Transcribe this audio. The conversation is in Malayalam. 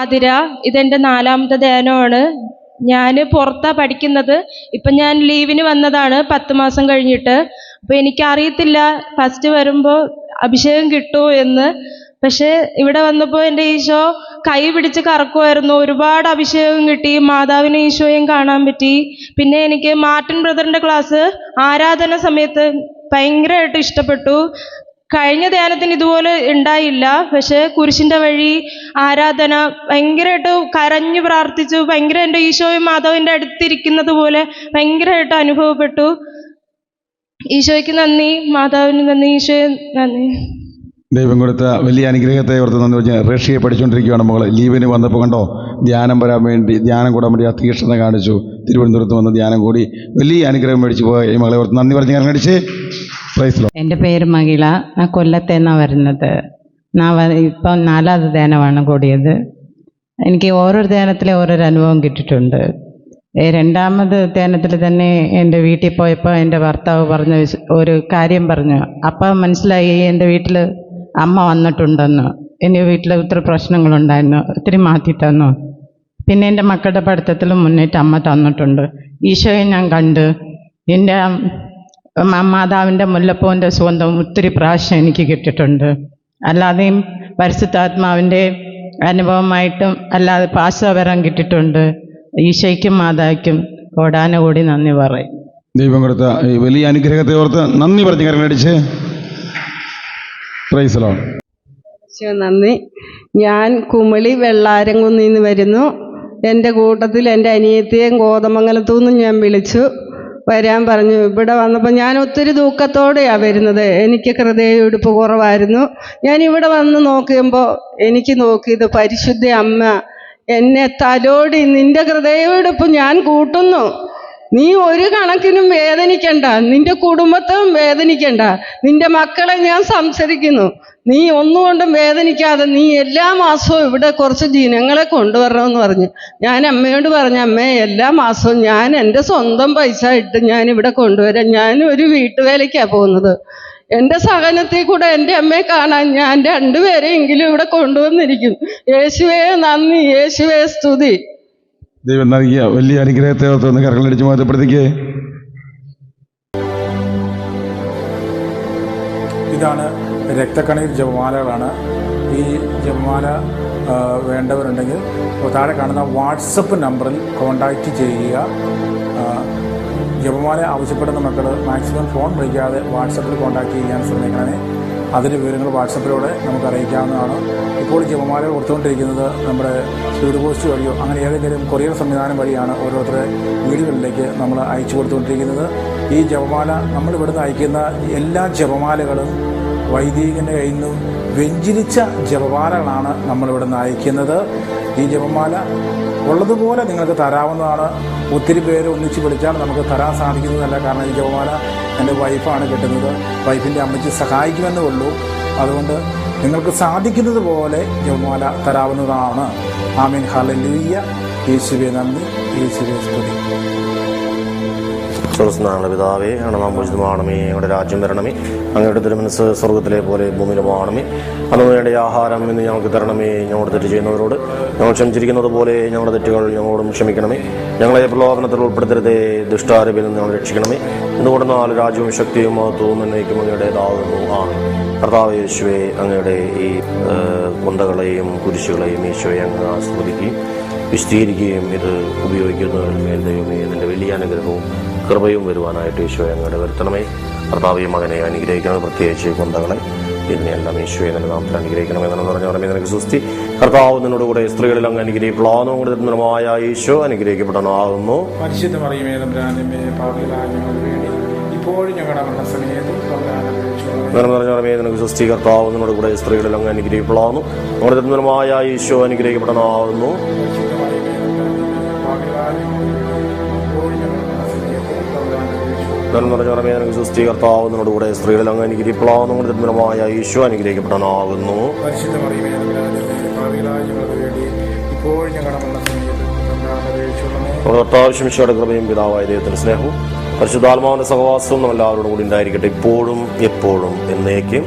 ആതിര ഇതെന്റെ നാലാമത്തെ ധ്യാനമാണ്. ഞാൻ പുറത്താണ് പഠിക്കുന്നത്. ഇപ്പം ഞാൻ ലീവിന് വന്നതാണ് പത്ത് മാസം കഴിഞ്ഞിട്ട്. അപ്പം എനിക്കറിയത്തില്ല ഫസ്റ്റ് വരുമ്പോൾ അഭിഷേകം കിട്ടുമോ എന്ന്. പക്ഷേ ഇവിടെ വന്നപ്പോൾ എന്റെ ഈശോ കൈ പിടിച്ച് കറക്കുമായിരുന്നു. ഒരുപാട് അഭിഷേകം കിട്ടി മാതാവിനെ ഈശോയും കാണാൻ പറ്റി. പിന്നെ എനിക്ക് മാർട്ടിൻ ബ്രദറിന്റെ ക്ലാസ് ആരാധന സമയത്ത് ഭയങ്കരമായിട്ട് ഇഷ്ടപ്പെട്ടു. കഴിഞ്ഞ ധ്യാനത്തിന് ഇതുപോലെ ഉണ്ടായില്ല. പക്ഷെ കുരിശിന്റെ വഴി ആരാധന ഭയങ്കരമായിട്ട് കരഞ്ഞു പ്രാർത്ഥിച്ചു. ഭയങ്കര എന്റെ ഈശോയും മാതാവിന്റെ അടുത്തിരിക്കുന്നത് പോലെ ഭയങ്കരമായിട്ട് അനുഭവപ്പെട്ടു. ഈശോയ്ക്ക് നന്ദി. മാതാവിന് നന്ദി. ഈശോയെ നന്ദി. ദൈവം കൊടുത്ത വലിയ അനുഗ്രഹത്തെ ഓർത്ത് നന്ദി പറഞ്ഞ് റഷ്യയെ പഠിച്ചുകൊണ്ടിരിക്കുകയാണ് മകൾ ലീവിന് വന്നപ്പോൾ കണ്ടോ ധ്യാനം വരാൻ വേണ്ടി ധ്യാനം കൂടാൻ വേണ്ടി അതീക്ഷണ കാണിച്ചു. തിരുവനന്തപുരത്ത് വന്ന് ധ്യാനം കൂടി വലിയ അനുഗ്രഹം മേടിച്ചു പോയി മകളെ ഓർത്ത് നന്ദി പറഞ്ഞ് കരങ്ങടിച്ച്. എന്റെ പേര് മഹിള. ഞാൻ കൊല്ലത്തേന്നാണ് വരുന്നത്. ഞാൻ ഇപ്പം നാലാമത് ധ്യാനമാണ് കൂടിയത്. എനിക്ക് ഓരോ ധ്യാനത്തിലെ ഓരോരോ അനുഭവം കിട്ടിയിട്ടുണ്ട്. രണ്ടാമത് ധ്യാനത്തിൽ തന്നെ എന്റെ വീട്ടിൽ പോയപ്പോൾ എന്റെ ഭർത്താവ് പറഞ്ഞ ഒരു കാര്യം പറഞ്ഞു. അപ്പം മനസ്സിലായി എന്റെ വീട്ടിൽ അമ്മ വന്നിട്ടുണ്ടെന്ന്. എന്റെ വീട്ടിൽ ഒത്തിരി പ്രശ്നങ്ങളുണ്ടായിരുന്നു ഒത്തിരി മാറ്റി പിന്നെ എന്റെ മക്കളുടെ പഠിത്തത്തിൽ മുന്നേറ്റ് അമ്മ തന്നിട്ടുണ്ട്. ഈശോയെ ഞാൻ കണ്ട്. എന്റെ മാതാവിന്റെ മുല്ലപ്പൂവിന്റെ സുഗന്ധം ഒത്തിരി പ്രാവശ്യം എനിക്ക് കിട്ടിയിട്ടുണ്ട്. അല്ലാതെയും പരിശുദ്ധാത്മാവിന്റെ അനുഭവമായിട്ടും അല്ലാതെ പാശവരം കിട്ടിയിട്ടുണ്ട്. ഈശയ്ക്കും മാതായ്ക്കും കോടാനുകൂടി നന്ദി പറയും. ദൈവം കൊടുത്ത ഈ വലിയ അനുഗ്രഹത്തെ ഓർത്ത് നന്ദി പറഞ്ഞ് കരങ്ങളടിച്ച് പ്രൈസ്ലോ നന്ദി. ഞാൻ കുമളി വെള്ളാരംകുന്നിൽ നിന്ന് വരുന്നു. എന്റെ കൂട്ടത്തിൽ എന്റെ അനിയത്തിയെയും കോതമംഗലത്തു നിന്നും ഞാൻ വിളിച്ചു. വരാൻ പറഞ്ഞു. ഇവിടെ വന്നപ്പോൾ ഞാൻ ഒത്തിരി ദുഃഖത്തോടെയാണ് വരുന്നത്. എനിക്ക് ഹൃദയമിടിപ്പ് കുറവായിരുന്നു. ഞാൻ ഇവിടെ വന്ന് നോക്കുമ്പോൾ എനിക്ക് നോക്കിയത് പരിശുദ്ധ അമ്മ എന്നെ തലോടി നിന്റെ ഹൃദയമിടിപ്പ് ഞാൻ കൂട്ടുന്നു. നീ ഒരു കണക്കിനും വേദനിക്കണ്ട. നിന്റെ കുടുംബത്തെയും വേദനിക്കണ്ട. നിന്റെ മക്കളെ ഞാൻ സംസരിക്കുന്നു നീ ഒന്നുകൊണ്ടും വേദനിക്കാതെ നീ എല്ലാ മാസവും ഇവിടെ കുറച്ച് ദിനങ്ങളെ കൊണ്ടുവരണമെന്ന് പറഞ്ഞു. ഞാൻ അമ്മയോട് പറഞ്ഞു അമ്മേ എല്ലാ മാസവും ഞാൻ എന്റെ സ്വന്തം പൈസ ഇട്ട് ഞാൻ ഇവിടെ കൊണ്ടുവരാം. ഞാൻ ഒരു വീട്ടുവേലയ്ക്കാണ് പോകുന്നത്. എന്റെ സഹനത്തിൽ കൂടെ എന്റെ അമ്മയെ കാണാൻ ഞാൻ രണ്ടുപേരെയെങ്കിലും ഇവിടെ കൊണ്ടുവന്നിരിക്കും. യേശുവേ നന്ദി. യേശുവേ സ്തുതി. ദൈവം നൽകിയ വലിയ അനുഗ്രഹത്തെ ഓർത്ത് ഒന്ന് കരങ്ങളടിച്ച് മാറ്റപ്പെടുത്തിക്കേ. ഇതാണ് രക്തക്കണീർ ജപമാലകളാണ്. ഈ ജപമാല വേണ്ടവരുണ്ടെങ്കിൽ താഴെ കാണുന്ന വാട്സപ്പ് നമ്പറിൽ കോണ്ടാക്റ്റ് ചെയ്യുക. ജപമാല ആവശ്യപ്പെടുന്ന മക്കൾ മാക്സിമം ഫോൺ വിളിക്കാതെ വാട്സപ്പിൽ കോൺടാക്റ്റ് ചെയ്യാൻ ശ്രമിക്കണമേ. അതിന്റെ വിവരങ്ങൾ വാട്സപ്പിലൂടെ നമുക്ക് അറിയിക്കാവുന്നതാണ്. ഇപ്പോൾ ജപമാല കൊടുത്തുകൊണ്ടിരിക്കുന്നത് നമ്മുടെ സ്പീഡ് പോസ്റ്റ് വഴിയോ അങ്ങനെ ഏതെങ്കിലും കൊറിയർ സംവിധാനം വഴിയാണ് ഓരോരുത്തരുടെ വീടുകളിലേക്ക് നമ്മൾ അയച്ചു കൊടുത്തുകൊണ്ടിരിക്കുന്നത്. ഈ ജപമാല നമ്മൾ ഇവിടുന്ന് അയക്കുന്ന എല്ലാ ജപമാലകളും വൈദികന്റെ കയ്യിൽ നിന്നും വെഞ്ചിരിച്ച ജപമാലകളാണ് നമ്മളിവിടെ നിന്ന് അയക്കുന്നത്. ഈ ജപമാല ഉള്ളതുപോലെ നിങ്ങൾക്ക് തരാവുന്നതാണ്. ഒത്തിരി പേര് ഒന്നിച്ച് വിളിച്ചാൽ നമുക്ക് തരാൻ സാധിക്കുന്നതല്ല. കാരണം ഈ ജപമാല എന്റെ വൈഫാണ് കിട്ടുന്നത്. വൈഫിന്റെ അമ്മയ്ക്ക് സഹായിക്കുമെന്നേ ഉള്ളൂ. അതുകൊണ്ട് നിങ്ങൾക്ക് സാധിക്കുന്നത് പോലെ ജപമാല തരാവുന്നതാണ്. ആമീൻ. ഹലലൂയ്യ യേശുവെ നന്ദി. യേശുവെ സ്തുതി. സ്വർസ്നാള പിതാവേ അണനാം പൂജിതമാണമേ ഞങ്ങളുടെ രാജ്യം വരണമേ അങ്ങയുടെ തിരുമനസ് സ്വർഗത്തിലെ പോലെ ഭൂമിയിലുമാണമേ അന്ന് വേണ്ട ആഹാരം എന്ന് ഞങ്ങൾക്ക് തരണമേ ഞങ്ങളോട് തെറ്റ് ചെയ്യുന്നവരോട്. ഞങ്ങൾ ക്ഷമിച്ചിരിക്കുന്നത് പോലെ ഞങ്ങളുടെ തെറ്റുകൾ ഞങ്ങളോടും ക്ഷമിക്കണമേ. ഞങ്ങളെ പ്രലോഭനത്തിൽ ഉൾപ്പെടുത്തരുതേ ദുഷ്ടാരൂപിൽ നിന്ന് ഞങ്ങൾ രക്ഷിക്കണമേ. എന്തുകൊണ്ട് നാല് രാജ്യവും ശക്തിയും മഹത്വവും എന്നേക്കും അങ്ങയുടേതാകുന്നു ആണ്. കർത്താവ് യേശുവെ അങ്ങയുടെ ഈ കുന്തകളെയും കുരിശുകളെയും ഈശോയെ അങ്ങ് ആസ്വദിക്കുകയും വിശദീകരിക്കുകയും ഇത് ഉപയോഗിക്കുന്നവരിൽ മേൽ ദൈവമേ ഇതിന്റെ വലിയ അനുഗ്രഹവും കൃപയും വരുവാനായിട്ട് ഈശോ അങ്ങയുടെ വരുത്തണമേ. കർത്താവ് ഈ മകനെ അനുഗ്രഹിക്കണം പ്രത്യേകിച്ച് കുന്തകളെ ഇതിനെല്ലാം ഈശോയെ നല്ല നാമത്തിൽ അനുഗ്രഹിക്കണമെന്നാണ് പറഞ്ഞു പറഞ്ഞ നിനക്ക് സുസ്തി കർത്താവ് നിന്നോട് കൂടെ സ്ത്രീകളിൽ അങ്ങ് അനുഗ്രഹിക്കപ്പെടാവുന്നു കൂടെ നിർമ്മമായ ഈശോ അനുഗ്രഹിക്കപ്പെടണമാകുന്നു. പരിശുദ്ധ മറിയമേ പാപികളായ വേണ്ടി ഇപ്പോഴും ഞങ്ങളുടെ മരണസമയത്തും നിനക്ക് സുസ്തി കർത്താവ് നിന്നോട് കൂടെ സ്ത്രീകളിൽ അങ്ങ് അനുഗ്രഹിക്കപ്പെടാവുന്നു നമ്മുടെ നിർമ്മലമായ ഈശോ അനുഗ്രഹിക്കപ്പെടണമാകുന്നു. നന്മ നിറഞ്ഞ പറമേ നിനക്ക് സുസ്തി കർത്താവ് നിന്നോട് കൂടെ സ്ത്രീകളിൽ അങ്ങ് അനുഗ്രഹിക്കപ്പെടാവുന്നു നിർമ്മലമായ ഈശോ അനുഗ്രഹിക്കപ്പെടാനാകുന്നു കർത്താവശ്യമിഷയുടെ കൃപയും പിതാവായ ദൈവത്തിന്റെ സ്നേഹവും പരിശുദ്ധാത്മാവിന്റെ സഹവാസവും നമ്മൾ എല്ലാവരോടും കൂടി ഉണ്ടായിരിക്കട്ടെ ഇപ്പോഴും എപ്പോഴും എന്നേക്കും.